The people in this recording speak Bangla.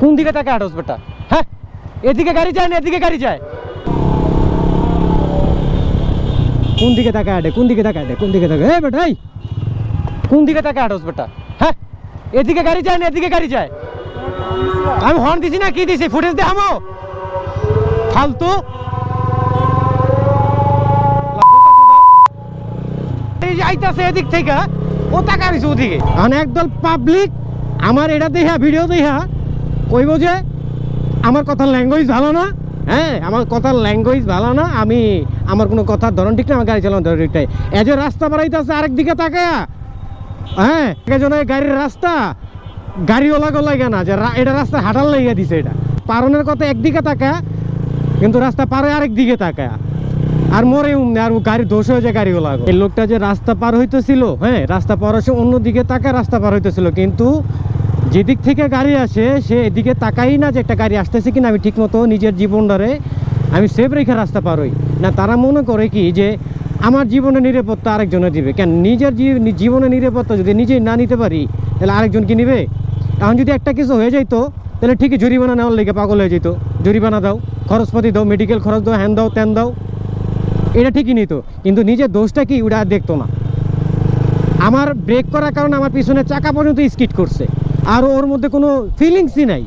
কোন দিকে তাকে আটস বেটা? হ্যাঁ? এদিকে গাড়ি যায় না এদিকে গাড়ি যায়? কোন দিকে তাকে আটে কোন দিকে তাকে আটে কোন দিকে তাকে? এই বেটা কোন দিকে তাকে আটস বেটা? হ্যাঁ? এদিকে গাড়ি যায় না এদিকে গাড়ি যায়? আমি হর্ন দিছি না, কি দিছি? ফুটেজ দেখামো? ফালতু! এই যে আইতাছে এদিক থেকে ও টাকা ওদিকে? একদল পাবলিক আমার এটা দেখা ভিডিও দেখা কইব যে, আমার কথার ল্যাঙ্গুয়েজ ভালো না হ্যাঁ আমার কথার ল্যাঙ্গুয়েজ ভালো না, আমি, আমার কোনো কথার ধরন ঠিক না, আমার গাড়ি চালানো ধরন ঠিকটাই এই যে রাস্তা বাড়াইতেছে আরেক দিকে তাকায়া হ্যাঁ একজনের গাড়ির রাস্তা গাড়িওয়ালা গো লাগে না, যে এটা রাস্তা হাঁটার লাগিয়ে দিছে এটা। পারনের কথা একদিকে তাকা, কিন্তু রাস্তা পারে আরেক দিকে তাকায়া আর মরে উমনে, আর গাড়ি দোষ যায় গাড়িওয়ালা এই লোকটা যে রাস্তা পার হইতেছিল হ্যাঁ রাস্তা পার হয়েছে অন্য দিকে তাকায় রাস্তা পার হইতেছিল, কিন্তু যেদিক থেকে গাড়ি আসে, সে এদিকে তাকাই না যে একটা গাড়ি আসতেছে কিনা আমি ঠিকমতো নিজের জীবনটারে আমি সেফ রেখে রাস্তা পার হই। না, তারা মনে করে কি যে আমার জীবনে নিরাপত্তা আরেকজনে দিবে। কেন? নিজের জীব- জীবনে নিরাপত্তা যদি নিজেই না নিতে পারি, তাহলে আরেকজন কি নিবে? এখন যদি একটা কিছু হয়ে যাইতো, তাহলে ঠিকই জরিমানা নেওয়ার লেগে পাগল হয়ে যেত। জরিমানা দাও, খরচপাতি দাও মেডিকেল খরচ দাও হ্যান দাও ত্যান দাও। এটা ঠিকই নিত, কিন্তু নিজের দোষটা কি ওটা দেখতো না। আমার ব্রেক করার কারণে আমার পিছনে চাকা পর্যন্ত স্কিট করছে। আর ওর মধ্যে কোনো ফিলিংসই নাই।